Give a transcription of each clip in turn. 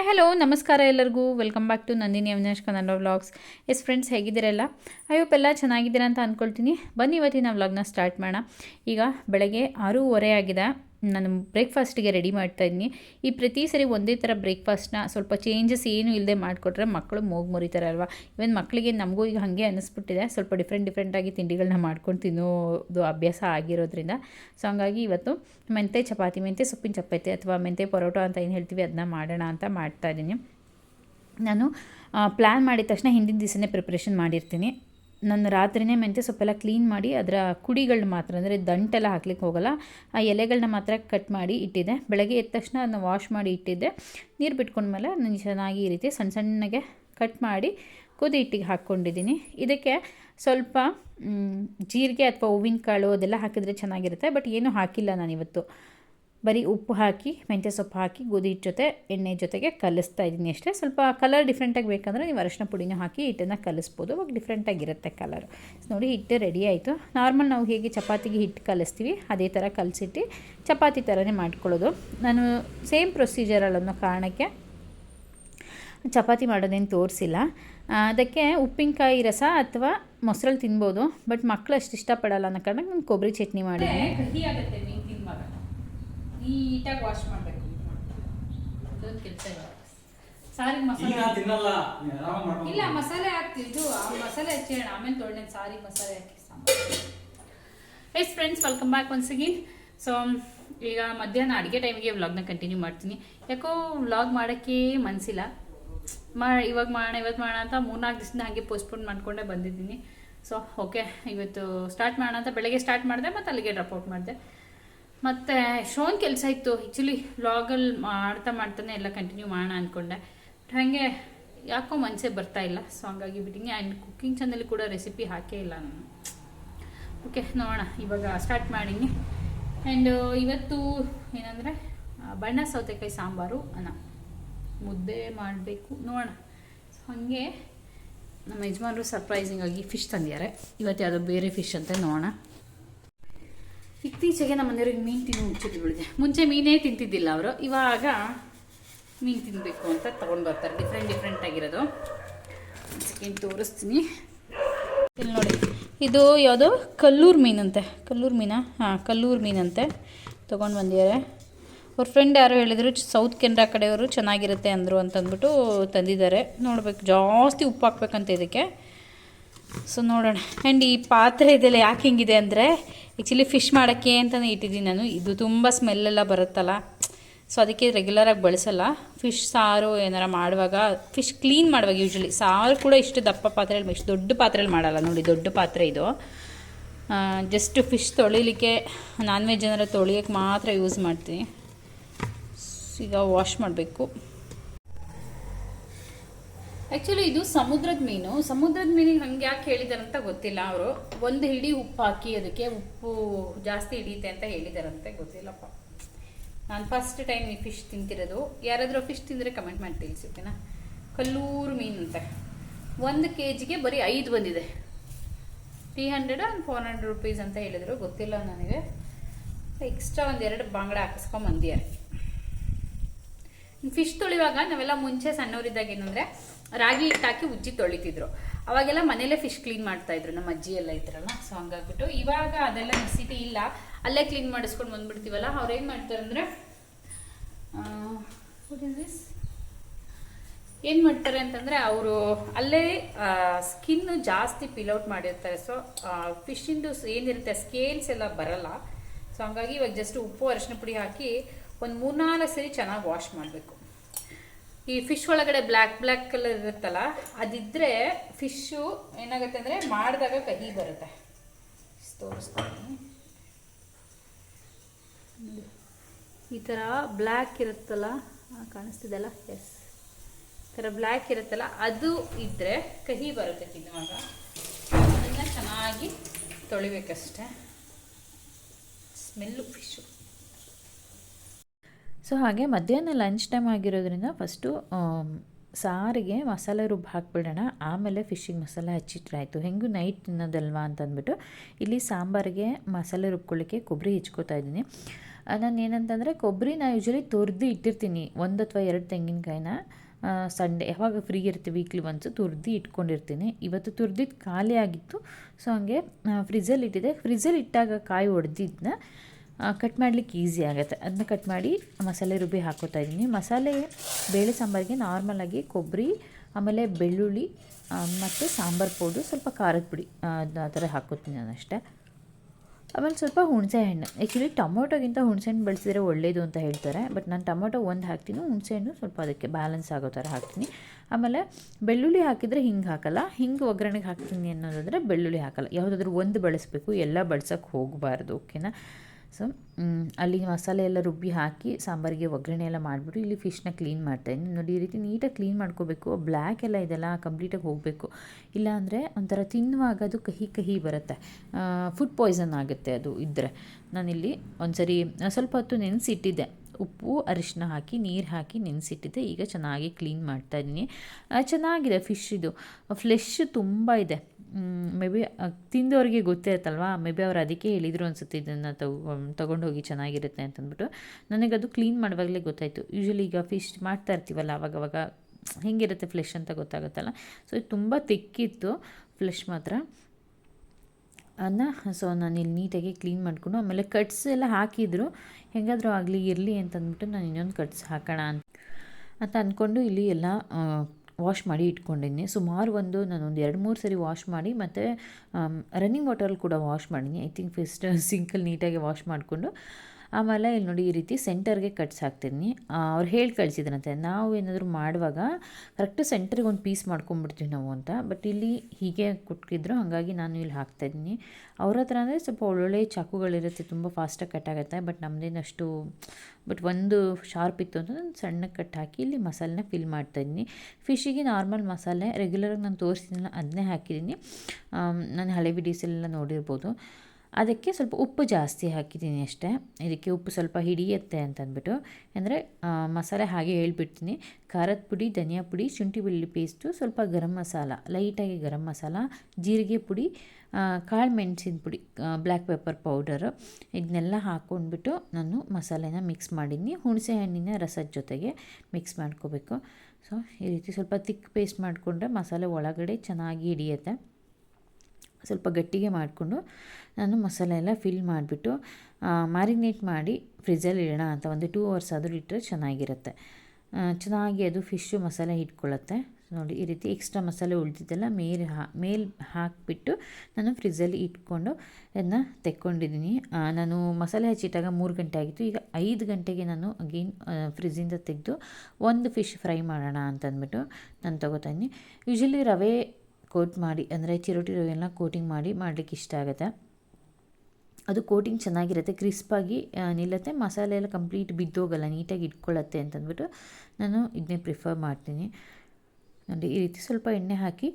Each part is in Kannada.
ಹಾಯ್, ಹಲೋ, ನಮಸ್ಕಾರ ಎಲ್ಲರಿಗೂ. Welcome back to Nandini Avinash Kannada vlogs yes friends ಹೇಗಿದ್ದೀರಲ್ಲ? I hope ಎಲ್ಲ ಚೆನ್ನಾಗಿದ್ದೀರಾ ಅಂತ ಅಂದ್ಕೊಳ್ತೀನಿ ಬನ್ನಿ, ಇವತ್ತಿನ ವ್ಲಾಗ್ನ ಸ್ಟಾರ್ಟ್ ಮಾಡೋಣ. ಈಗ ಬೆಳಗ್ಗೆ ಆರೂವರೆ ಆಗಿದೆ. ನಾನು ಬ್ರೇಕ್ಫಾಸ್ಟಿಗೆ ರೆಡಿ ಮಾಡ್ತಾ ಇದ್ದೀನಿ. ಈ ಪ್ರತಿ ಸರಿ ಒಂದೇ ಥರ ಬ್ರೇಕ್ಫಾಸ್ಟ್ನ ಸ್ವಲ್ಪ ಚೇಂಜಸ್ ಏನೂ ಇಲ್ಲದೆ ಮಾಡಿಕೊಟ್ರೆ ಮಕ್ಕಳು ಮೂಗು ಮುರಿತಾರೆ ಅಲ್ವಾ? ಇವನ್ ಮಕ್ಕಳಿಗೆ ನಮಗೂ ಈಗ ಹಾಗೆ ಅನಿಸ್ಬಿಟ್ಟಿದೆ. ಸ್ವಲ್ಪ ಡಿಫ್ರೆಂಟ್ ಡಿಫ್ರೆಂಟಾಗಿ ತಿಂಡಿಗಳನ್ನ ಮಾಡ್ಕೊಂಡು ತಿನ್ನೋದು ಅಭ್ಯಾಸ ಆಗಿರೋದ್ರಿಂದ. ಸೊ ಹಂಗಾಗಿ ಇವತ್ತು ಮೆಂತೆ ಚಪಾತಿ ಮೆಂತೆ ಸೊಪ್ಪಿನ ಚಪಾತಿ ಅಥವಾ ಮೆಂತೆ ಪರೋಟೋ ಅಂತ ಏನು ಹೇಳ್ತೀವಿ ಅದನ್ನ ಮಾಡೋಣ ಅಂತ ಮಾಡ್ತಾ ಇದ್ದೀನಿ. ನಾನು ಪ್ಲ್ಯಾನ್ ಮಾಡಿದ ತಕ್ಷಣ ಹಿಂದಿನ ದಿವಸನೇ ಪ್ರಿಪ್ರೇಷನ್ ಮಾಡಿರ್ತೀನಿ. ನಾನು ರಾತ್ರಿನೇ ಮೆಂತ್ಯ ಸೊಪ್ಪೆಲ್ಲ ಕ್ಲೀನ್ ಮಾಡಿ ಅದರ ಕುಡಿಗಳನ್ನ ಮಾತ್ರ, ಅಂದರೆ ದಂಟೆಲ್ಲ ಹಾಕ್ಲಿಕ್ಕೆ ಹೋಗಲ್ಲ. ಆ ಎಲೆಗಳನ್ನ ಮಾತ್ರ ಕಟ್ ಮಾಡಿ ಇಟ್ಟಿದ್ದೆ. ಬೆಳಗ್ಗೆ ಎದ್ದ ತಕ್ಷಣ ಅದನ್ನ ವಾಶ್ ಮಾಡಿ ಇಟ್ಟಿದ್ದೆ. ನೀರು ಬಿಟ್ಕೊಂಡ್ಮೇಲೆ ನಾನು ಚೆನ್ನಾಗಿ ಈ ರೀತಿ ಸಣ್ಣ ಸಣ್ಣಗೆ ಕಟ್ ಮಾಡಿ ಕುದಿ ಇಟ್ಟಿಗೆ ಹಾಕ್ಕೊಂಡಿದ್ದೀನಿ. ಇದಕ್ಕೆ ಸ್ವಲ್ಪ ಜೀರಿಗೆ ಅಥವಾ ಹೂವಿನ ಕಾಳು ಅದೆಲ್ಲ ಹಾಕಿದರೆ ಚೆನ್ನಾಗಿರುತ್ತೆ, ಬಟ್ ಏನೂ ಹಾಕಿಲ್ಲ ನಾನಿವತ್ತು. ಬರೀ ಉಪ್ಪು ಹಾಕಿ, ಮೆಂತ್ಯ ಸೊಪ್ಪು ಹಾಕಿ, ಗೋಧಿ ಹಿಟ್ಟು ಜೊತೆ, ಎಣ್ಣೆ ಜೊತೆಗೆ ಕಲಿಸ್ತಾ ಇದ್ದೀನಿ ಅಷ್ಟೇ. ಸ್ವಲ್ಪ ಕಲರ್ ಡಿಫ್ರೆಂಟಾಗಿ ಬೇಕಂದರೆ ನೀವು ಅರಶಿನ ಪುಡಿನೂ ಹಾಕಿ, ಹಿಟ್ಟನ್ನು ಕಲಿಸ್ಬೋದು. ಅವಾಗ ಡಿಫ್ರೆಂಟಾಗಿರುತ್ತೆ ಕಲರ್ ನೋಡಿ, ಹಿಟ್ಟು ರೆಡಿ ಆಯಿತು. ನಾರ್ಮಲ್ ನಾವು ಹೇಗೆ ಚಪಾತಿಗೆ ಹಿಟ್ಟು ಕಲಿಸ್ತೀವಿ, ಅದೇ ಥರ ಕಲಿಸಿಟ್ಟು ಚಪಾತಿ ಥರನೇ ಮಾಡ್ಕೊಳ್ಳೋದು. ನಾನು ಸೇಮ್ ಪ್ರೊಸೀಜರಲ್ಲ ಅನ್ನೋ ಕಾರಣಕ್ಕೆ ಚಪಾತಿ ಮಾಡೋದೇನು ತೋರಿಸಿಲ್ಲ. ಅದಕ್ಕೆ ಉಪ್ಪಿನಕಾಯಿ ರಸ ಅಥವಾ ಮೊಸರಲ್ಲಿ ತಿನ್ಬೋದು ಬಟ್ ಮಕ್ಕಳು ಅಷ್ಟು ಇಷ್ಟಪಡಲ್ಲ ಅನ್ನೋ ಕಾರಣಕ್ಕೆ ನಾನು ಕೊಬ್ಬರಿ ಚಟ್ನಿ ಮಾಡಿದ್ದೀನಿ ಕಹಿ ಆಗುತ್ತೆ ಮೀನು ತಿನ್ನುವಾಗ ನೀಟಾಗಿ ವಾಶ್ ಮಾಡಬೇಕು. ಅದೊಂದು ಕೆಲಸ ಸಾರಿಗೆ ಮಸಾಲೆ ತಿನ್ನಲ್ಲ ಇಲ್ಲ ಮಸಾಲೆ ಹಾಕ್ತಿದ್ದು ಆ ಮಸಾಲೆ ಹಚ್ಚೋಣ ಆಮೇಲೆ ತೊಗೊಂಡೆ ಸಾರಿ ಮಸಾಲೆ ಹಾಕಿ yes friends welcome back once again so ಈಗ ಮಧ್ಯಾಹ್ನ ಅಡುಗೆ ಟೈಮಿಗೆ ವ್ಲಾಗ್ನ ಕಂಟಿನ್ಯೂ ಮಾಡ್ತೀನಿ. ಯಾಕೋ ವ್ಲಾಗ್ ಮಾಡೋಕ್ಕೆ ಮನಸ್ಸಿಲ್ಲ ಮಾ ಇವಾಗ ಮಾಡೋಣ ಇವತ್ತು ಮಾಡೋಣ ಅಂತ ಮೂರ್ನಾಲ್ಕು ದಿವಸದಿಂದ ಹಾಗೆ ಪೋಸ್ಟ್ಪೋನ್ ಮಾಡ್ಕೊಂಡೇ ಬಂದಿದ್ದೀನಿ. ಸೊ ಓಕೆ ಇವತ್ತು ಸ್ಟಾರ್ಟ್ ಮಾಡೋಣ ಅಂತ ಬೆಳಗ್ಗೆ ಸ್ಟಾರ್ಟ್ ಮಾಡಿದೆ ಮತ್ತು ಅಲ್ಲಿಗೆ ಡ್ರಾಪ್ ಔಟ್ ಮಾಡಿದೆ. ಮತ್ತು ಶೋನ್ ಕೆಲಸ ಇತ್ತು. ಆ್ಯಕ್ಚುಲಿ ವ್ಲಾಗಲ್ಲಿ ಮಾಡ್ತಾ ಮಾಡ್ತಾನೆ ಎಲ್ಲ ಕಂಟಿನ್ಯೂ ಮಾಡೋಣ ಅಂದ್ಕೊಂಡೆ ಬಟ್ ಹಾಗೆ ಯಾಕೋ ಮನಸ್ಸೇ ಬರ್ತಾ ಇಲ್ಲ. ಸೊ ಹಂಗಾಗಿ ಬಿಟ್ಟಿನಿ ಆ್ಯಂಡ್ ಕುಕ್ಕಿಂಗ್ ಚಾನಲ್ ಕೂಡ ರೆಸಿಪಿ ಹಾಕೇ ಇಲ್ಲ ನಾನು. ಓಕೆ ನೋಡೋಣ. ಇವಾಗ ಸ್ಟಾರ್ಟ್ ಮಾಡೀನಿ ಆ್ಯಂಡ್ ಇವತ್ತು ಏನಂದರೆ ಬಣ್ಣ ಸೌತೆಕಾಯಿ ಸಾಂಬಾರು, ಅನ್ನ. ಮುದ್ದೆ ಮಾಡಬೇಕು. ನೋಡೋಣ. ಸೊ ಹಾಗೆ ನಮ್ಮ ಯಜಮಾನರು ಸರ್ಪ್ರೈಸಿಂಗ್ ಆಗಿ ಫಿಶ್ ತಂದಿದ್ದಾರೆ. ಇವತ್ತು ಯಾವುದೋ ಬೇರೆ ಫಿಶ್ ಅಂತ ನೋಡೋಣ. ಇತ್ತೀಚೆಗೆ ನಮ್ಮ ಮನೆಯವ್ರಿಗೆ ಮೀನು ತಿನ್ನೋ ಹುಚ್ಚು ಮುಂಚೆ ಮೀನೇ ತಿಂತಿದ್ದಿಲ್ಲ ಅವರು, ಇವಾಗ ಮೀನು ತಿನ್ನಬೇಕು ಅಂತ ತೊಗೊಂಡು ಬರ್ತಾರೆ. ಡಿಫ್ರೆಂಟ್ ಡಿಫ್ರೆಂಟ್ ಆಗಿರೋದು. ಸೆಕೆಂಡ್ ತೋರಿಸ್ತೀನಿ. ಇಲ್ಲಿ ನೋಡಿ, ಇದು ಯಾವುದು? ಕಲ್ಲೂರು ಮೀನಂತೆ. ಕಲ್ಲೂರು ಮೀನಾ? ಹಾಂ, ಕಲ್ಲೂರು ಮೀನಂತೆ. ತೊಗೊಂಡು ಬಂದಿದ್ದಾರೆ. ಅವ್ರ ಫ್ರೆಂಡ್ ಯಾರೋ ಹೇಳಿದರು ಸೌತ್ ಕೆನರಾ ಕಡೆಯವರು ಚೆನ್ನಾಗಿರುತ್ತೆ ಅಂದರು ಅಂತಂದ್ಬಿಟ್ಟು ತಂದಿದ್ದಾರೆ. ನೋಡ್ಬೇಕು, ಜಾಸ್ತಿ ಉಪ್ಪು ಹಾಕ್ಬೇಕಂತ ಇದಕ್ಕೆ. ಸೊ ನೋಡೋಣ. ಆ್ಯಂಡ್ ಈ ಪಾತ್ರೆ ಇದೆಲ್ಲ ಯಾಕೆ ಹಿಂಗಿದೆ ಅಂದರೆ ಆ್ಯಕ್ಚುಲಿ ಫಿಶ್ ಮಾಡೋಕ್ಕೆ ಅಂತಲೇ ಇಟ್ಟಿದ್ದೀನಿ ನಾನು. ಇದು ತುಂಬ ಸ್ಮೆಲ್ಲೆಲ್ಲ ಬರುತ್ತಲ್ಲ. ಸೊ ಅದಕ್ಕೆ ರೆಗ್ಯುಲರಾಗಿ ಬಳಸಲ್ಲ. ಫಿಶ್ ಸಾರು ಏನಾರ ಮಾಡುವಾಗ ಫಿಶ್ ಕ್ಲೀನ್ ಮಾಡುವಾಗ ಯೂಶ್ವಲಿ ಸಾರು ಕೂಡ ಇಷ್ಟು ದಪ್ಪ ಪಾತ್ರೆಯಲ್ಲಿ ಇಷ್ಟು ದೊಡ್ಡ ಪಾತ್ರೆಯಲ್ಲಿ ಮಾಡಲ್ಲ ನೋಡಿ, ದೊಡ್ಡ ಪಾತ್ರೆ ಇದು. ಜಸ್ಟ್ ಫಿಶ್ ತೊಳಿಲಿಕ್ಕೆ ನಾನ್ ವೆಜ್ ಏನಾರ ತೊಳಿಯೋಕ್ಕೆ ಮಾತ್ರ ಯೂಸ್ ಮಾಡ್ತೀನಿ. ಈಗ ವಾಶ್ ಮಾಡಬೇಕು. ಆ್ಯಕ್ಚುಲಿ ಇದು ಸಮುದ್ರದ ಮೀನು. ಸಮುದ್ರದ ಮೀನಿಗೆ ಹಂಗೆ ಯಾಕೆ ಹೇಳಿದಾರಂತ ಗೊತ್ತಿಲ್ಲ ಅವರು. ಒಂದು ಹಿಡಿ ಉಪ್ಪು ಹಾಕಿ ಅದಕ್ಕೆ ಉಪ್ಪು ಜಾಸ್ತಿ ಹಿಡಿಯುತ್ತೆ ಅಂತ ಹೇಳಿದಾರಂತೆ, ಗೊತ್ತಿಲ್ಲಪ್ಪ. ನಾನು ಫಸ್ಟ್ ಟೈಮ್ ಈ ಫಿಶ್ ತಿಂತಿರೋದು. ಯಾರಾದರೂ ಫಿಶ್ ತಿಂದರೆ ಕಮೆಂಟ್ ಮಾಡಿ ತಿಳಿಸಿ ಕಲ್ಲೂರು ಮೀನು ಅಂತ. ಒಂದು ಕೆ ಜಿಗೆ ಬರೀ ಐದು ಬಂದಿದೆ. Three hundred and four hundred rupees ಅಂತ ಹೇಳಿದರು, ಗೊತ್ತಿಲ್ಲ ನನಗೆ. ಎಕ್ಸ್ಟ್ರಾ ಒಂದೆರಡು ಬಾಂಗಡ ಹಾಕಿಸ್ಕೊಂಬಂದಿದ್ದಾರೆ ಫಿಶ್ ತೊಳಿವಾಗ ನಾವೆಲ್ಲ ಮುಂಚೆ ಸಣ್ಣವರಿದ್ದಾಗ ಏನಂದ್ರೆ ರಾಗಿ ಹಿಟ್ಟು ಹಾಕಿ ಉಜ್ಜಿ ತೊಳಿತಿದ್ರು. ಅವಾಗೆಲ್ಲ ಮನೇಲೇ ಫಿಶ್ ಕ್ಲೀನ್ ಮಾಡ್ತಾ ಇದ್ರು, ನಮ್ಮ ಅಜ್ಜಿ ಎಲ್ಲ ಇದ್ರಲ್ಲ ಸೊ ಹಂಗಾಗ್ಬಿಟ್ಟು ಇವಾಗ ಅದೆಲ್ಲ ನೆಸಿಟಿ ಇಲ್ಲ. ಅಲ್ಲೇ ಕ್ಲೀನ್ ಮಾಡಿಸ್ಕೊಂಡು ಬಂದ್ಬಿಡ್ತೀವಲ್ಲ, ಅವ್ರು ಏನು ಮಾಡ್ತಾರೆ ಅಂದರೆ ಏನು ಮಾಡ್ತಾರೆ ಅಂತಂದರೆ ಅವರು ಅಲ್ಲೇ ಸ್ಕಿನ್ ಜಾಸ್ತಿ ಪಿಲ್ಔಟ್ ಮಾಡಿರ್ತಾರೆ. ಸೊ ಫಿಶಿಂದು ಏನಿರುತ್ತೆ ಸ್ಕೇಲ್ಸ್ ಎಲ್ಲ ಬರಲ್ಲ. ಸೊ ಹಂಗಾಗಿ ಇವಾಗ ಜಸ್ಟ್ ಉಪ್ಪು ಅರಿಶಿನ ಪುಡಿ ಹಾಕಿ ಒಂದು ಮೂರ್ನಾಲ್ಕು ಸರಿ ಚೆನ್ನಾಗಿ ವಾಶ್ ಮಾಡಬೇಕು. ಈ ಫಿಶ್ ಒಳಗಡೆ ಬ್ಲ್ಯಾಕ್ ಬ್ಲ್ಯಾಕ್ ಕಲರ್ ಇರುತ್ತಲ್ಲ ಅದಿದ್ದರೆ ಫಿಶ್ಶು ಏನಾಗುತ್ತೆ ಅಂದರೆ ಮಾಡಿದಾಗ ಕಹಿ ಬರುತ್ತೆ. ತೋರಿಸ್ತೀನಿ. ಈ ಥರ ಬ್ಲ್ಯಾಕ್ ಇರುತ್ತಲ್ಲ ಕಾಣಿಸ್ತಿದೆಲ್ಲ ಎಸ್ ಈ ಥರ ಬ್ಲ್ಯಾಕ್ ಇರುತ್ತಲ್ಲ, ಅದು ಇದ್ದರೆ ಕಹಿ ಬರುತ್ತೆ ತಿನ್ನುವಾಗ. ಅದನ್ನು ಚೆನ್ನಾಗಿ ತೊಳಿಬೇಕಷ್ಟೆ. ಸ್ಮೆಲ್ಲು ಫಿಶ್ಶು ಸೊ ಹಾಗೆ ಮಧ್ಯಾಹ್ನ ಲಂಚ್ ಟೈಮ್ ಆಗಿರೋದ್ರಿಂದ ಫಸ್ಟು ಸಾರಿಗೆ ಮಸಾಲೆ ರುಬ್ಬಿ ಹಾಕ್ಬಿಡೋಣ. ಆಮೇಲೆ ಫಿಶಿಂಗ್ ಮಸಾಲೆ ಹಚ್ಚಿಟ್ರೆ ಆಯಿತು. ಹೆಂಗೂ ನೈಟ್ ತಿನ್ನೋದಲ್ವಾ ಅಂತಂದ್ಬಿಟ್ಟು ಇಲ್ಲಿ ಸಾಂಬಾರಿಗೆ ಮಸಾಲೆ ರುಬ್ಕೊಳ್ಳಿಕ್ಕೆ ಕೊಬ್ಬರಿ ಹೆಚ್ಕೋತಾ ಇದ್ದೀನಿ. ನಾನು ಏನಂತಂದರೆ ಕೊಬ್ಬರಿ ನಾನು ಯೂಶ್ವಲಿ ತುರ್ದು ಇಟ್ಟಿರ್ತೀನಿ. ಒಂದು ಅಥವಾ ಎರಡು ತೆಂಗಿನಕಾಯಿನ. ಸಂಡೇ ಯಾವಾಗ ಫ್ರೀ ಇರ್ತೀವಿ ವೀಕ್ಲಿ ಒನ್ಸು ತುರ್ದು ಇಟ್ಕೊಂಡಿರ್ತೀನಿ. ಇವತ್ತು ತುರ್ದಿದ್ದು ಖಾಲಿ ಆಗಿತ್ತು ಸೊ ಹಂಗೆ ಫ್ರಿಜ್ಜಲ್ಲಿ ಇಟ್ಟಿದೆ ಫ್ರಿಜ್ಜಲ್ಲಿ ಇಟ್ಟಾಗ ಕಾಯಿ ಹೊಡೆದಿದ್ದನ್ನ ಕಟ್ ಮಾಡಲಿಕ್ಕೆ ಈಸಿ ಆಗುತ್ತೆ. ಅದನ್ನ ಕಟ್ ಮಾಡಿ ಮಸಾಲೆ ರುಬ್ಬಿ ಹಾಕೋತಾ ಇದ್ದೀನಿ. ಮಸಾಲೆ, ಬೇಳೆ ಸಾಂಬಾರಿಗೆ ನಾರ್ಮಲಾಗಿ ಕೊಬ್ಬರಿ ಆಮೇಲೆ ಬೆಳ್ಳುಳ್ಳಿ ಮತ್ತು ಸಾಂಬಾರು ಪೌಡ್ರು, ಸ್ವಲ್ಪ ಖಾರದ ಪುಡಿ, ಆ ಥರ ಹಾಕೋತೀನಿ ನಾನು ಅಷ್ಟೇ. ಆಮೇಲೆ ಸ್ವಲ್ಪ ಹುಣಸೆ ಹಣ್ಣು. ಆ್ಯಕ್ಚುಲಿ ಟೊಮೊಟೊಗಿಂತ ಹುಣಸೆ ಹಣ್ಣು ಬಳಸಿದ್ರೆ ಒಳ್ಳೆಯದು ಅಂತ ಹೇಳ್ತಾರೆ. ಬಟ್ ನಾನು ಟೊಮೊಟೊ ಒಂದು ಹಾಕ್ತೀನಿ. ಹುಣಸೆ ಹಣ್ಣು ಸ್ವಲ್ಪ ಅದಕ್ಕೆ ಬ್ಯಾಲೆನ್ಸ್ ಆಗೋ ಥರ ಹಾಕ್ತೀನಿ. ಆಮೇಲೆ ಬೆಳ್ಳುಳ್ಳಿ ಹಾಕಿದರೆ ಹಿಂಗೆ ಹಾಕಲ್ಲ. ಹಿಂಗೆ ಒಗ್ಗರಣೆಗೆ ಹಾಕ್ತೀನಿ ಅನ್ನೋದಾದರೆ ಬೆಳ್ಳುಳ್ಳಿ ಹಾಕಲ್ಲ. ಯಾವುದಾದ್ರೂ ಒಂದು ಬಳಸಬೇಕು. ಎಲ್ಲ ಬಳಸೋಕ್ಕೆ ಹೋಗಬಾರ್ದು. ಓಕೆನಾ ಸೊ ಅಲ್ಲಿ ಮಸಾಲೆ ಎಲ್ಲ ರುಬ್ಬಿ ಹಾಕಿ ಸಾಂಬಾರಿಗೆ ಒಗ್ಗರಣೆ ಎಲ್ಲ ಮಾಡಿಬಿಟ್ಟು ಇಲ್ಲಿ ಫಿಶ್ನ ಕ್ಲೀನ್ ಮಾಡ್ತಾಯಿದ್ದೀನಿ ನೋಡಿ, ಈ ರೀತಿ ನೀಟಾಗಿ ಕ್ಲೀನ್ ಮಾಡ್ಕೋಬೇಕು. ಬ್ಲ್ಯಾಕ್ ಎಲ್ಲ ಇದೆಲ್ಲ ಕಂಪ್ಲೀಟಾಗಿ ಹೋಗಬೇಕು. ಇಲ್ಲಾಂದರೆ ಒಂಥರ ತಿನ್ನುವಾಗ ಅದು ಕಹಿ ಕಹಿ ಬರುತ್ತೆ. ಫುಡ್ ಪಾಯ್ಸನ್ ಆಗುತ್ತೆ ಅದು ಇದ್ದರೆ ನಾನಿಲ್ಲಿ ಒಂದ್ಸರಿ ಸ್ವಲ್ಪ ಹೊತ್ತು ನೆನೆಸಿಟ್ಟಿದ್ದೆ. ಉಪ್ಪು ಅರಿಶಿನ ಹಾಕಿ, ನೀರು ಹಾಕಿ ನೆನೆಸಿಟ್ಟಿದ್ದೆ. ಈಗ ಚೆನ್ನಾಗಿ ಕ್ಲೀನ್ ಮಾಡ್ತಾಯಿದ್ದೀನಿ ಚೆನ್ನಾಗಿದೆ ಫಿಶ್ ಇದು. ಫ್ಲೆಶ್ ತುಂಬ ಇದೆ. ಮೇ ಬಿ ತಿಂದವ್ರಿಗೆ ಗೊತ್ತಿರುತ್ತಲ್ವಾ ಮೇ ಬಿ ಅವ್ರು ಅದಕ್ಕೆ ಹೇಳಿದರು ಅನಿಸುತ್ತೆ, ಇದನ್ನು ತಗೊ ಹೋಗಿ ಚೆನ್ನಾಗಿರುತ್ತೆ ಅಂತಂದ್ಬಿಟ್ಟು. ಅದು ಕ್ಲೀನ್ ಮಾಡುವಾಗಲೇ ಗೊತ್ತಾಯಿತು. ಯೂಶ್ವಲಿ ಈಗ ಫಿಶ್ ಮಾಡ್ತಾ ಇರ್ತೀವಲ್ಲ, ಅವಾಗವಾಗ ಹೆಂಗಿರುತ್ತೆ ಫ್ಲೆಶ್ ಅಂತ ಗೊತ್ತಾಗುತ್ತಲ್ಲ? ಸೊ ಇದು ತುಂಬ ತಿಕ್ಕಿತ್ತು ಫ್ಲೆಶ್ ಮಾತ್ರ. ಅನ್ನ ಸೊ ನಾನು ಇಲ್ಲಿ ನೀಟಾಗಿ ಕ್ಲೀನ್ ಮಾಡಿಕೊಂಡು, ಆಮೇಲೆ ಕಟ್ಸ್ ಎಲ್ಲ ಹಾಕಿದ್ರು. ಹೆಂಗಾದರೂ ಆಗಲಿ, ಇರಲಿ ಅಂತಂದ್ಬಿಟ್ಟು ನಾನು ಇನ್ನೊಂದು ಕಟ್ಸ್ ಹಾಕೋಣ ಅಂತ ಅಂತ ಅಂದ್ಕೊಂಡು ಇಲ್ಲಿ ಎಲ್ಲ ವಾಶ್ ಮಾಡಿ ಇಟ್ಕೊಂಡಿದ್ದೀನಿ ಸುಮಾರು ಒಂದು ನಾನು ಒಂದು ಎರಡು ಮೂರು ಸರಿ ವಾಶ್ ಮಾಡಿ ಮತ್ತು ರನ್ನಿಂಗ್ ವಾಟರಲ್ಲಿ ಕೂಡ ವಾಶ್ ಮಾಡಿದ್ದೀನಿ ಐ ಥಿಂಕ್ ಫಸ್ಟ್ ಸಿಂಕಲ್ಲಿ ನೀಟಾಗಿ ವಾಶ್ ಮಾಡಿಕೊಂಡು ಆಮೇಲೆ ಇಲ್ಲಿ ನೋಡಿ ಈ ರೀತಿ ಸೆಂಟರ್ಗೆ ಕಟ್ಸ್ ಹಾಕ್ತಿದ್ನಿ. ಅವ್ರು ಹೇಳಿ ಕಳಿಸಿದ್ರಂತೆ, ನಾವು ಏನಾದರೂ ಮಾಡುವಾಗ ಕರೆಕ್ಟ್ ಸೆಂಟರ್ಗೆ ಒಂದು ಪೀಸ್ ಮಾಡ್ಕೊಂಬಿಡ್ತೀವಿ ನಾವು ಅಂತ. ಬಟ್ ಇಲ್ಲಿ ಹೀಗೆ ಕೊಟ್ಟಿದ್ರು ಹಾಗಾಗಿ ನಾನು ಇಲ್ಲಿ ಹಾಕ್ತಾಯಿದ್ದೀನಿ ಅವ್ರ ಹತ್ರ ಅಂದರೆ ಸ್ವಲ್ಪ ಒಳ್ಳೊಳ್ಳೆ ಚಾಕುಗಳಿರುತ್ತೆ, ತುಂಬ ಫಾಸ್ಟಾಗಿ ಕಟ್ ಆಗುತ್ತೆ. ಬಟ್ ನಮ್ಮದೇನು ಅಷ್ಟು ಬಟ್ ಒಂದು ಶಾರ್ಪ್ ಇತ್ತು ಅಂತಂದ್ರೆ ಸಣ್ಣಗೆ ಕಟ್ ಹಾಕಿ ಇಲ್ಲಿ ಮಸಾಲೆನ ಫಿಲ್ ಮಾಡ್ತಾಯಿದ್ದೀನಿ ಫಿಶಿಗೆ ನಾರ್ಮಲ್ ಮಸಾಲೆ ರೆಗ್ಯುಲರಾಗಿ ನಾನು ತೋರಿಸಿದ್ದೀನಿ ಅದನ್ನೇ ಹಾಕಿದ್ದೀನಿ. ನಾನು ಹಳೆ ವಿಡಿಯೋಸೆಲ್ಲ ನೋಡಿರ್ಬೋದು. ಅದಕ್ಕೆ ಸ್ವಲ್ಪ ಉಪ್ಪು ಜಾಸ್ತಿ ಹಾಕಿದ್ದೀನಿ ಅಷ್ಟೇ. ಇದಕ್ಕೆ ಉಪ್ಪು ಸ್ವಲ್ಪ ಹಿಡಿಯುತ್ತೆ ಅಂತಂದ್ಬಿಟ್ಟು. ಅಂದರೆ ಮಸಾಲೆ ಹಾಗೆ ಹೇಳ್ಬಿಡ್ತೀನಿ. ಖಾರದ ಪುಡಿ, ಧನಿಯಾ ಪುಡಿ, ಶುಂಠಿ ಬೆಳ್ಳುಳ್ಳಿ ಪೇಸ್ಟು, ಸ್ವಲ್ಪ ಗರಂ ಮಸಾಲ, ಲೈಟಾಗಿ ಗರಂ ಮಸಾಲ, ಜೀರಿಗೆ ಪುಡಿ ಕಾಳು ಮೆಣಸಿನ ಪುಡಿ ಬ್ಲ್ಯಾಕ್ ಪೆಪ್ಪರ್ ಪೌಡರು ಇದನ್ನೆಲ್ಲ ಹಾಕ್ಕೊಂಡ್ಬಿಟ್ಟು ನಾನು ಮಸಾಲೆನ ಮಿಕ್ಸ್ ಮಾಡಿದ್ದೀನಿ. ಹುಣಸೆ ಹಣ್ಣಿನ ರಸದ ಜೊತೆಗೆ ಮಿಕ್ಸ್ ಮಾಡ್ಕೋಬೇಕು. ಸೊ, ಈ ರೀತಿ ಸ್ವಲ್ಪ ತಿಕ್ ಪೇಸ್ಟ್ ಮಾಡಿಕೊಂಡ್ರೆ ಮಸಾಲೆ ಒಳಗಡೆ ಚೆನ್ನಾಗಿ ಹಿಡಿಯುತ್ತೆ. ಸ್ವಲ್ಪ ಗಟ್ಟಿಗೆ ಮಾಡಿಕೊಂಡು ನಾನು ಮಸಾಲೆ ಎಲ್ಲ ಫಿಲ್ ಮಾಡಿಬಿಟ್ಟು ಮ್ಯಾರಿನೇಟ್ ಮಾಡಿ ಫ್ರಿಜ್ಜಲ್ಲಿ ಇಡೋಣ ಅಂತ ಒಂದು ಟೂ ಅವರ್ಸ್ ಆದರೂ ಇಟ್ಟರೆ ಚೆನ್ನಾಗಿರುತ್ತೆ. ಚೆನ್ನಾಗಿ ಅದು ಫಿಶ್ಶು ಮಸಾಲೆ ಇಟ್ಕೊಳ್ಳುತ್ತೆ. ನೋಡಿ, ಈ ರೀತಿ ಎಕ್ಸ್ಟ್ರಾ ಮಸಾಲೆ ಉಳಿದಿದ್ದೆಲ್ಲ ಮೇಲೆ ಹಾ, ಮೇಲೆ ಹಾಕಿಬಿಟ್ಟು ನಾನು ಫ್ರಿಜ್ಜಲ್ಲಿ ಇಟ್ಕೊಂಡು ಅದನ್ನ ತೆಕ್ಕೊಂಡಿದ್ದೀನಿ. ನಾನು ಮಸಾಲೆ ಹಚ್ಚಿಟ್ಟಾಗ ಮೂರು ಗಂಟೆ ಆಗಿತ್ತು. ಈಗ ಐದು ಗಂಟೆಗೆ ನಾನು ಅಗೇನ್ ಫ್ರಿಜ್ಜಿಂದ ತೆಗೆದು ಒಂದು ಫಿಶ್ ಫ್ರೈ ಮಾಡೋಣ ಅಂತಂದ್ಬಿಟ್ಟು ನಾನು ತಗೋತೀನಿ ಯೂಶಲಿ ರವೆ ಕೋಟ್ ಮಾಡಿ, ಅಂದರೆ ಚಿರೋಟಿ ರವೆಲ್ಲ ಕೋಟಿಂಗ್ ಮಾಡಿ ಮಾಡಲಿಕ್ಕೆ ಇಷ್ಟ ಆಗುತ್ತೆ. ಅದು ಕೋಟಿಂಗ್ ಚೆನ್ನಾಗಿರುತ್ತೆ, ಕ್ರಿಸ್ಪಾಗಿ ನಿಲ್ಲತ್ತೆ. ಮಸಾಲೆ ಎಲ್ಲ ಕಂಪ್ಲೀಟ್ ಬಿದ್ದೋಗಲ್ಲ, ನೀಟಾಗಿ ಇಟ್ಕೊಳ್ಳತ್ತೆ ಅಂತಂದ್ಬಿಟ್ಟು ನಾನು ಇದನ್ನೇ ಪ್ರಿಫರ್ ಮಾಡ್ತೀನಿ. ನೋಡಿ, ಈ ರೀತಿ ಸ್ವಲ್ಪ ಎಣ್ಣೆ ಹಾಕಿ,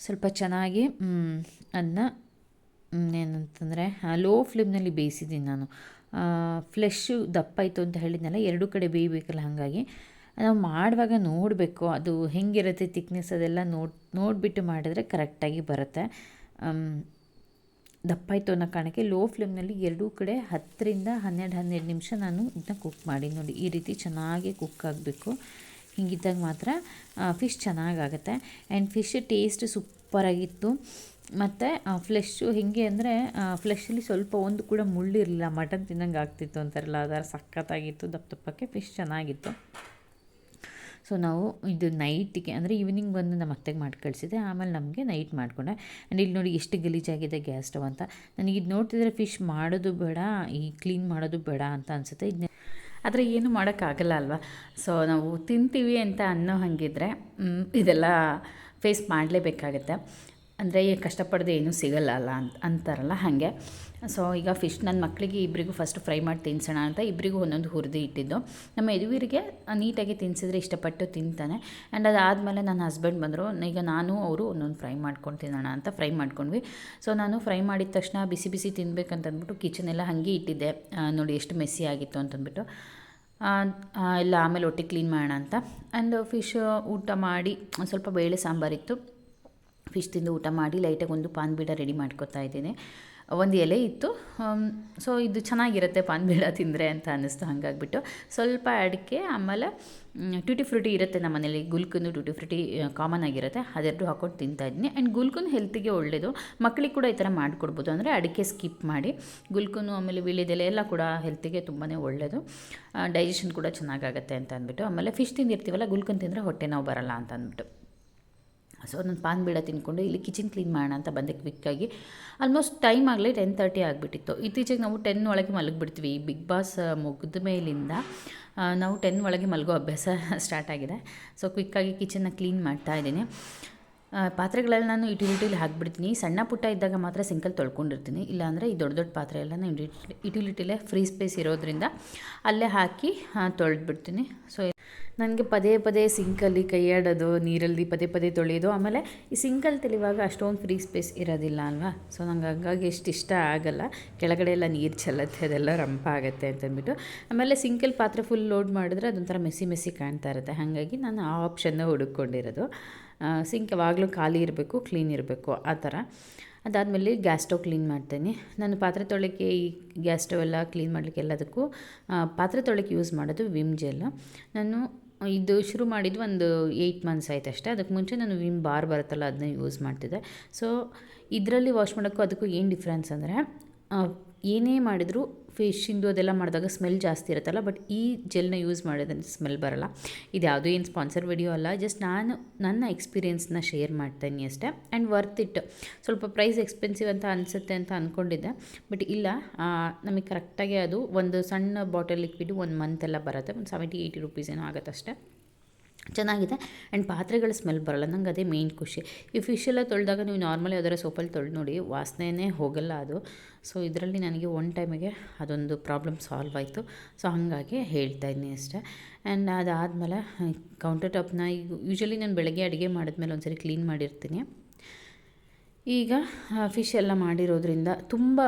ಸ್ವಲ್ಪ ಚೆನ್ನಾಗಿ ಅದನ್ನ ಏನಂತಂದರೆ ಲೋ ಫ್ಲೇಮ್ನಲ್ಲಿ ಬೇಯಿಸಿದ್ದೀನಿ ನಾನು. ಫ್ಲೆಶ್ಶು ದಪ್ಪ ಆಯಿತು ಅಂತ ಹೇಳಿದ್ನಲ್ಲ, ಎರಡು ಕಡೆ ಬೇಯಬೇಕಲ್ಲ ಹಾಗಾಗಿ. ನಾವು ಮಾಡುವಾಗ ನೋಡಬೇಕು, ಅದು ಹೆಂಗಿರುತ್ತೆ ತಿಕ್ನೆಸ್ ಅದೆಲ್ಲ ನೋಡಿ ನೋಡಿಬಿಟ್ಟು ಮಾಡಿದ್ರೆ ಕರೆಕ್ಟಾಗಿ ಬರುತ್ತೆ. ದಪ್ಪ ಇತ್ತು ಅನ್ನೋ ಕಾರಣಕ್ಕೆ ಲೋ ಫ್ಲೇಮ್ನಲ್ಲಿ ಎರಡೂ ಕಡೆ ಹತ್ತರಿಂದ ಹನ್ನೆರಡು ಹನ್ನೆರಡು ನಿಮಿಷ ನಾನು ಇದನ್ನ ಕುಕ್ ಮಾಡಿ. ನೋಡಿ, ಈ ರೀತಿ ಚೆನ್ನಾಗಿ ಕುಕ್ ಆಗಬೇಕು. ಹಿಂಗಿದ್ದಾಗ ಮಾತ್ರ ಫಿಶ್ ಚೆನ್ನಾಗಾಗುತ್ತೆ. ಆ್ಯಂಡ್ ಫಿಶ್ ಟೇಸ್ಟ್ ಸೂಪರಾಗಿತ್ತು. ಮತ್ತು ಫ್ಲೆಶ್ಶು ಹೇಗೆ ಅಂದರೆ ಫ್ಲೆಶಲ್ಲಿ ಸ್ವಲ್ಪ ಒಂದು ಕೂಡ ಮುಳ್ಳಿರಲಿಲ್ಲ. ಮಟನ್ ತಿನ್ನಂಗೆ ಆಗ್ತಿತ್ತು ಅಂತಾರಲ್ಲ, ಅದರ ಸಖತ್ತಾಗಿತ್ತು, ದಪ್ಪ ದಪ್ಪಕ್ಕೆ ಫಿಶ್ ಚೆನ್ನಾಗಿತ್ತು. ಸೊ ನಾವು ಇದು ನೈಟಿಗೆ ಅಂದರೆ ಈವ್ನಿಂಗ್ ಬಂದು ನಮ್ಮ ಅತ್ತೆಗೆ ಮಾಡಿ ಕಳಿಸಿದೆ ಆಮೇಲೆ ನಮಗೆ ನೈಟ್ ಮಾಡಿಕೊಂಡೆ. ಆ್ಯಂಡ್ ಇಲ್ಲಿ ನೋಡಿ ಎಷ್ಟು ಗಲೀಜಾಗಿದೆ ಗ್ಯಾಸ್ ಸ್ಟವ್ ಅಂತ. ನನಗೆ ಇದು ನೋಡ್ತಿದ್ರೆ ಫಿಶ್ ಮಾಡೋದು ಬೇಡ, ಈ ಕ್ಲೀನ್ ಮಾಡೋದು ಬೇಡ ಅಂತ ಅನಿಸುತ್ತೆ. ಇದನ್ನ ಆದರೆ ಏನು ಮಾಡೋಕ್ಕಾಗಲ್ಲ ಅಲ್ವಾ? ಸೊ ನಾವು ತಿಂತೀವಿ ಅಂತ ಅನ್ನೋ ಹಾಗಿದ್ರೆ ಇದೆಲ್ಲ ಫೇಸ್ ಮಾಡಲೇಬೇಕಾಗತ್ತೆ. ಅಂದರೆ ಕಷ್ಟಪಡದೆ ಏನೂ ಸಿಗಲ್ಲ ಅಲ್ಲ ಅಂತ ಅಂತಾರಲ್ಲ ಹಾಗೆ. ಸೊ ಈಗ ಫಿಶ್ ನನ್ನ ಮಕ್ಕಳಿಗೆ ಇಬ್ಬರಿಗೂ ಫಸ್ಟ್ ಫ್ರೈ ಮಾಡಿ ತಿನ್ಸೋಣ ಅಂತ ಇಬ್ಬರಿಗೂ ಒಂದೊಂದು ಹುರಿದು ಇಟ್ಟಿದ್ದು. ನಮ್ಮ ಯದುವೀರಿಗೆ ನೀಟಾಗಿ ತಿನ್ಸಿದ್ರೆ ಇಷ್ಟಪಟ್ಟು ತಿಂತಾನೆ. ಆ್ಯಂಡ್ ಅದಾದಮೇಲೆ ನನ್ನ ಹಸ್ಬೆಂಡ್ ಬಂದರು, ಈಗ ನಾನು ಅವರು ಒಂದೊಂದು ಫ್ರೈ ಮಾಡ್ಕೊಂಡು ತಿನ್ನೋಣ ಅಂತ ಫ್ರೈ ಮಾಡ್ಕೊಂಡ್ವಿ. ಸೊ ನಾನು ಫ್ರೈ ಮಾಡಿದ ತಕ್ಷಣ ಬಿಸಿ ಬಿಸಿ ತಿನ್ಬೇಕಂತಂದ್ಬಿಟ್ಟು ಕಿಚನೆಲ್ಲ ಹಾಗೆ ಇಟ್ಟಿದ್ದೆ. ನೋಡಿ ಎಷ್ಟು ಮೆಸ್ಸಿ ಆಗಿತ್ತು ಅಂತಂದ್ಬಿಟ್ಟು. ಎಲ್ಲ ಆಮೇಲೆ ಒಟ್ಟಿಗೆ ಕ್ಲೀನ್ ಮಾಡೋಣ ಅಂತ. ಆ್ಯಂಡ್ ಫಿಶ್ ಊಟ ಮಾಡಿ ಸ್ವಲ್ಪ ಬೇಳೆ ಸಾಂಬಾರಿತ್ತು ಫಿಶ್ ತಿಂದು ಊಟ ಮಾಡಿ ಲೈಟಾಗಿ ಒಂದು ಪಾನ್ ಬೀಡ ರೆಡಿ ಮಾಡ್ಕೊತಾ ಇದ್ದೀನಿ. ಒಂದು ಎಲೆ ಇತ್ತು. ಸೊ ಇದು ಚೆನ್ನಾಗಿರುತ್ತೆ ಪಾನ್ ಬೀಡ ತಿಂದರೆ ಅಂತ ಅನ್ನಿಸ್ತು ಹಾಗಾಗ್ಬಿಟ್ಟು. ಸ್ವಲ್ಪ ಅಡಿಕೆ, ಆಮೇಲೆ ಟ್ಯೂಟಿ ಫ್ರೂಟಿ ಇರುತ್ತೆ ನಮ್ಮ ಮನೇಲಿ. ಗುಲ್ಕಂದು ಟ್ಯೂಟಿ ಫ್ರೂಟಿ ಕಾಮನ್ ಆಗಿರುತ್ತೆ. ಅದೆರಡು ಹಾಕೊಂಡು ತಿಂತಾ ಇದ್ದೀನಿ ಆ್ಯಂಡ್ ಗುಲ್ಕನ್ ಹೆಲ್ತಿಗೆ ಒಳ್ಳೆಯದು ಮಕ್ಕಳಿಗೆ ಕೂಡ ಈ ಥರ ಮಾಡಿಕೊಡ್ಬೋದು. ಅಂದರೆ ಅಡಿಕೆ ಸ್ಕಿಪ್ ಮಾಡಿ ಗುಲ್ಕನು ಆಮೇಲೆ ವೀಳ್ಯದೆಲೆ ಎಲ್ಲ ಕೂಡ ಹೆಲ್ತಿಗೆ ತುಂಬಾ ಒಳ್ಳೆಯದು ಡೈಜೆಷನ್ ಕೂಡ ಚೆನ್ನಾಗಾಗತ್ತೆ ಅಂತ ಅಂದ್ಬಿಟ್ಟು. ಆಮೇಲೆ ಫಿಶ್ ತಿಂದಿರ್ತೀವಲ್ಲ ಗುಲ್ಕನ್ ತಿಂದರೆ ಹೊಟ್ಟೆ ನೋವು ಬರಲ್ಲ ಅಂತ ಅಂದ್ಬಿಟ್ಟು. ಸೊ ನಾನು ಪಾನ್ ಬೀಡ ತಿನ್ಕೊಂಡು ಇಲ್ಲಿ ಕಿಚನ್ ಕ್ಲೀನ್ ಮಾಡೋಣ ಅಂತ ಬಂದೆ ಕ್ವಿಕ್ಕಾಗಿ ಆಲ್ಮೋಸ್ಟ್ ಟೈಮ್ ಆಗಲಿ ಟೆನ್ ತರ್ಟಿ ಆಗಿಬಿಟ್ಟಿತ್ತು. ಇತ್ತೀಚೆಗೆ ನಾವು ಟೆನ್ ಒಳಗೆ ಮಲಗಿಬಿಡ್ತೀವಿ. ಬಿಗ್ ಬಾಸ್ ಮುಗಿದ ಮೇಲಿಂದ ನಾವು ಟೆನ್ ಒಳಗೆ ಮಲಗೋ ಅಭ್ಯಾಸ ಸ್ಟಾರ್ಟ್ ಆಗಿದೆ. ಸೊ ಕ್ವಿಕ್ಕಾಗಿ ಕಿಚನ್ನ ಕ್ಲೀನ್ ಮಾಡ್ತಾ ಇದ್ದೀನಿ. ಪಾತ್ರೆಗಳೆಲ್ಲ ನಾನು ಇಟಿಲಿಟಿಲಿ ಹಾಕ್ಬಿಡ್ತೀನಿ. ಸಣ್ಣ ಪುಟ್ಟ ಇದ್ದಾಗ ಮಾತ್ರ ಸಿಂಕಲ್ಲಿ ತೊಳ್ಕೊಂಡಿರ್ತೀನಿ. ಇಲ್ಲಾಂದರೆ ಈ ದೊಡ್ಡ ದೊಡ್ಡ ಪಾತ್ರೆ ಎಲ್ಲ ನಾನು ಯುಟಿಲಿಟಿಲೇ ಫ್ರೀ ಸ್ಪೇಸ್ ಇರೋದ್ರಿಂದ ಅಲ್ಲೇ ಹಾಕಿ ತೊಳೆದ್ಬಿಡ್ತೀನಿ. ಸೊ ನನಗೆ ಪದೇ ಪದೇ ಸಿಂಕಲ್ಲಿ ಕೈಯಾಡೋದು, ನೀರಲ್ಲಿ ಪದೇ ಪದೇ ತೊಳೆಯೋದು, ಆಮೇಲೆ ಈ ಸಿಂಕಲ್ಲಿ ತೆಳಿವಾಗ ಅಷ್ಟೊಂದು ಫ್ರೀ ಸ್ಪೇಸ್ ಇರೋದಿಲ್ಲ ಅಲ್ವಾ? ಸೊ ನಂಗೆ ಹಂಗಾಗಿ ಎಷ್ಟು ಇಷ್ಟ ಆಗಲ್ಲ. ಕೆಳಗಡೆ ಎಲ್ಲ ನೀರು ಚೆಲ್ಲತ್ತೆ, ಅದೆಲ್ಲ ರಂಪ ಆಗುತ್ತೆ ಅಂತಂದ್ಬಿಟ್ಟು. ಆಮೇಲೆ ಸಿಂಕಲ್ಲಿ ಪಾತ್ರೆ ಫುಲ್ ಲೋಡ್ ಮಾಡಿದ್ರೆ ಅದೊಂಥರ ಮೆಸಿ ಮೆಸಿ ಕಾಣ್ತಾ ಇರುತ್ತೆ. ಹಾಗಾಗಿ ನಾನು ಆ ಆಪ್ಷನ್ನ ಹುಡುಕೊಂಡಿರೋದು ಸಿಂಕ್ ಯಾವಾಗಲೂ ಖಾಲಿ ಇರಬೇಕು ಕ್ಲೀನ್ ಇರಬೇಕು, ಆ ಥರ. ಅದಾದಮೇಲೆ ಗ್ಯಾಸ್ ಸ್ಟವ್ ಕ್ಲೀನ್ ಮಾಡ್ತೀನಿ. ನಾನು ಪಾತ್ರೆ ತೊಳೆಕ್ಕೆ ಈ ಗ್ಯಾಸ್ ಸ್ಟವ್ ಎಲ್ಲ ಕ್ಲೀನ್ ಮಾಡಲಿಕ್ಕೆ ಎಲ್ಲದಕ್ಕೂ ಪಾತ್ರೆ ತೊಳೆಕ್ಕೆ ಯೂಸ್ ಮಾಡೋದು ವಿಮ್ ಜೆಲ್ ನಾನು ಇದು ಶುರು ಮಾಡಿದ್ದು ಒಂದು ಏಯ್ಟ್ ಮಂತ್ಸ್ ಆಯ್ತು ಅಷ್ಟೇ. ಅದಕ್ಕೆ ಮುಂಚೆ ನಾನು ವಿಮ್ ಬಾರ್ ಬರುತ್ತಲ್ಲ, ಅದನ್ನ ಯೂಸ್ ಮಾಡ್ತಿದ್ದೆ. ಸೊ ಇದರಲ್ಲಿ ವಾಶ್ ಮಾಡೋಕ್ಕೂ ಅದಕ್ಕೂ ಏನು ಡಿಫ್ರೆನ್ಸ್ ಅಂದರೆ ಏನೇ ಮಾಡಿದರೂ ಫಿಶಿಂದು ಅದೆಲ್ಲ ಮಾಡಿದಾಗ ಸ್ಮೆಲ್ ಜಾಸ್ತಿ ಇರುತ್ತಲ್ಲ ಬಟ್ ಈ ಜೆಲ್ನ ಯೂಸ್ ಮಾಡಿದ್ರೆ ಸ್ಮೆಲ್ ಬರಲ್ಲ. ಇದು ಯಾವುದೂ ಏನು ಸ್ಪಾನ್ಸರ್ ವಿಡಿಯೋ ಅಲ್ಲ ಜಸ್ಟ್ ನಾನು ನನ್ನ ಎಕ್ಸ್ಪೀರಿಯೆನ್ಸ್ನ ಶೇರ್ ಮಾಡ್ತೀನಿ ಅಷ್ಟೇ. ಆ್ಯಂಡ್ ವರ್ತ್ ಇಟ್ ಸ್ವಲ್ಪ ಪ್ರೈಸ್ ಎಕ್ಸ್ಪೆನ್ಸಿವ್ ಅಂತ ಅನಿಸುತ್ತೆ ಅಂತ ಅಂದ್ಕೊಂಡಿದ್ದೆ ಬಟ್ ಇಲ್ಲ ನಮಗೆ ಕರೆಕ್ಟಾಗಿ ಅದು ಒಂದು ಸಣ್ಣ ಬಾಟಲ್ ಲಿಕ್ವಿಡ್ ಒಂದು ಮಂತ್ ಎಲ್ಲ ಬರುತ್ತೆ, ಒಂದು ಸೆವೆಂಟಿ ಏಯ್ಟಿ ರುಪೀಸ್ ಏನೋ ಆಗುತ್ತೆ ಅಷ್ಟೇ. ಚೆನ್ನಾಗಿದೆ. ಆ್ಯಂಡ್ ಪಾತ್ರೆಗಳ ಸ್ಮೆಲ್ ಬರಲ್ಲ. ನಂಗೆ ಅದೇ ಮೇಯ್ನ್ ಖುಷಿ. ಈ ಫಿಶ್ ಎಲ್ಲ ತೊಳೆದಾಗ ನೀವು ನಾರ್ಮಲಿ ಯಾವ್ದಾರ ಸೋಪಲ್ಲಿ ತೊಳೆದು ನೋಡಿ, ವಾಸನೆನೇ ಹೋಗಲ್ಲ ಅದು. ಸೊ ಇದರಲ್ಲಿ ನನಗೆ ಒನ್ ಟೈಮಿಗೆ ಅದೊಂದು ಪ್ರಾಬ್ಲಮ್ ಸಾಲ್ವ್ ಆಯಿತು. ಸೊ ಹಾಗಾಗಿ ಹೇಳ್ತಾ ಇದ್ದೀನಿ ಅಷ್ಟೇ. ಆ್ಯಂಡ್ ಅದಾದಮೇಲೆ ಕೌಂಟರ್ ಟಾಪ್ನ ಈಗ ಯೂಶ್ವಲಿ ನಾನು ಬೆಳಗ್ಗೆ ಅಡುಗೆ ಮಾಡಿದ್ಮೇಲೆ ಒಂದ್ಸರಿ ಕ್ಲೀನ್ ಮಾಡಿರ್ತೀನಿ. ಈಗ ಫಿಶ್ ಎಲ್ಲ ಮಾಡಿರೋದ್ರಿಂದ ತುಂಬ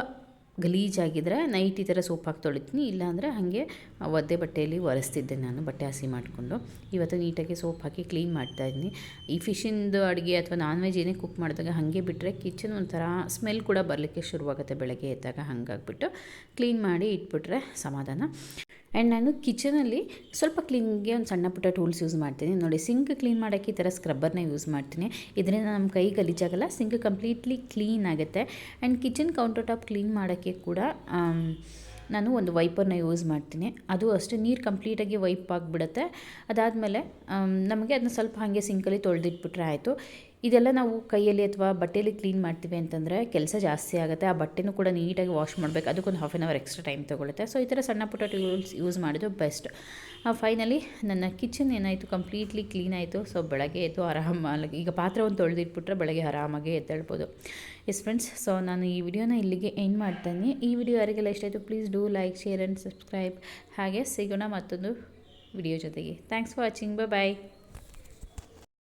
ಗಲೀಜಾಗಿದ್ದರೆ ನೈಟ್ ಈ ಥರ ಸೋಪ್ ಹಾಕಿ ತೊಳಿತೀನಿ, ಇಲ್ಲಾಂದರೆ ಹಾಗೆ ಒದ್ದೆ ಬಟ್ಟೆಯಲ್ಲಿ ಒರೆಸ್ತಿದ್ದೆ ನಾನು, ಬಟ್ಟೆ ಹಸಿ ಮಾಡಿಕೊಂಡು. ಇವತ್ತು ನೀಟಾಗಿ ಸೋಪ್ ಹಾಕಿ ಕ್ಲೀನ್ ಮಾಡ್ತಾ ಮಾಡ್ತಾಯಿದ್ದೀನಿ ಈ ಫಿಶಿಂದು ಅಡುಗೆ ಅಥವಾ ನಾನ್ ವೆಜ್ ಏನೇ ಕುಕ್ ಮಾಡಿದಾಗ ಹಾಗೆ ಬಿಟ್ಟರೆ ಕಿಚನ್ ಒಂಥರ ಸ್ಮೆಲ್ ಕೂಡ ಬರಲಿಕ್ಕೆ ಶುರುವಾಗುತ್ತೆ ಬೆಳಗ್ಗೆ ಎದ್ದಾಗ, ಹಾಗಾಗ್ಬಿಟ್ಟು. ಕ್ಲೀನ್ ಮಾಡಿ ಇಟ್ಬಿಟ್ರೆ ಸಮಾಧಾನ. ಆ್ಯಂಡ್ ನಾನು ಕಿಚನಲ್ಲಿ ಸ್ವಲ್ಪ ಕ್ಲೀನ್ಗೆ ಒಂದು ಸಣ್ಣ ಪುಟ್ಟ ಟೂಲ್ಸ್ ಯೂಸ್ ಮಾಡ್ತೀನಿ. ನೋಡಿ ಸಿಂಕ್ ಕ್ಲೀನ್ ಮಾಡೋಕ್ಕೆ ಈ ಥರ ಸ್ಕ್ರಬ್ಬರ್ನ ಯೂಸ್ ಮಾಡ್ತೀನಿ. ಇದರಿಂದ ನಮ್ಮ ಕೈ ಗಲೀಜಾಗಲ್ಲ ಸಿಂಕ್ ಕಂಪ್ಲೀಟ್ಲಿ ಕ್ಲೀನ್ ಆಗುತ್ತೆ. And kitchen counter top clean ಮಾಡೋಕ್ಕೆ ಕೂಡ ನಾನು ಒಂದು ವೈಪರ್ನ ಯೂಸ್ ಮಾಡ್ತೀನಿ. ಅದು ಅಷ್ಟೇ, ನೀರು ಕಂಪ್ಲೀಟಾಗಿ ವೈಪ್ ಆಗಿಬಿಡುತ್ತೆ. ಅದಾದಮೇಲೆ ನಮಗೆ ಅದನ್ನ ಸ್ವಲ್ಪ ಹಾಗೆ ಸಿಂಕಲ್ಲಿ ತೊಳೆದಿಟ್ಬಿಟ್ರೆ ಆಯಿತು. ಇದೆಲ್ಲ ನಾವು ಕೈಯಲ್ಲಿ ಅಥವಾ ಬಟ್ಟೆಯಲ್ಲಿ ಕ್ಲೀನ್ ಮಾಡ್ತೀವಿ ಅಂತಂದರೆ ಕೆಲಸ ಜಾಸ್ತಿ ಆಗುತ್ತೆ. ಆ ಬಟ್ಟೆನೂ ಕೂಡ ನೀಟಾಗಿ ವಾಶ್ ಮಾಡಬೇಕು. ಅದಕ್ಕೊಂದು half an hour extra time ತೊಗೊಳುತ್ತೆ. So ಈ ಥರ ಸಣ್ಣ ಪುಟ್ಟ ಟೂಲ್ಸ್ ಯೂಸ್ ಮಾಡೋದು ಬೆಸ್ಟ್ ಫೈನಲಿ ನನ್ನ ಕಿಚನ್ ಏನಾಯಿತು? ಕಂಪ್ಲೀಟ್ಲಿ ಕ್ಲೀನ್ ಆಯಿತು. ಸೊ ಬೆಳಗ್ಗೆ ಎದ್ದು ಆರಾಮಾಗಿ, ಈಗ ಪಾತ್ರೆ ಒಂದು ತೊಳೆದಿಟ್ಬಿಟ್ರೆ ಬೆಳಗ್ಗೆ ಆರಾಮಾಗಿ ಎದ್ದೇಳ್ಬೋದು. ಎಸ್ ಫ್ರೆಂಡ್ಸ್ ಸೊ ನಾನು ಈ ವಿಡಿಯೋನ ಇಲ್ಲಿಗೆ ಎಂಡ್ ಮಾಡ್ತೀನಿ. ಈ ವಿಡಿಯೋ ಯಾರಿಗೆಲ್ಲ ಇಷ್ಟ ಆಯಿತು please do like share and subscribe ಹಾಗೆ ಸಿಗೋಣ ಮತ್ತೊಂದು ವಿಡಿಯೋ ಜೊತೆಗೆ. Thanks for watching bye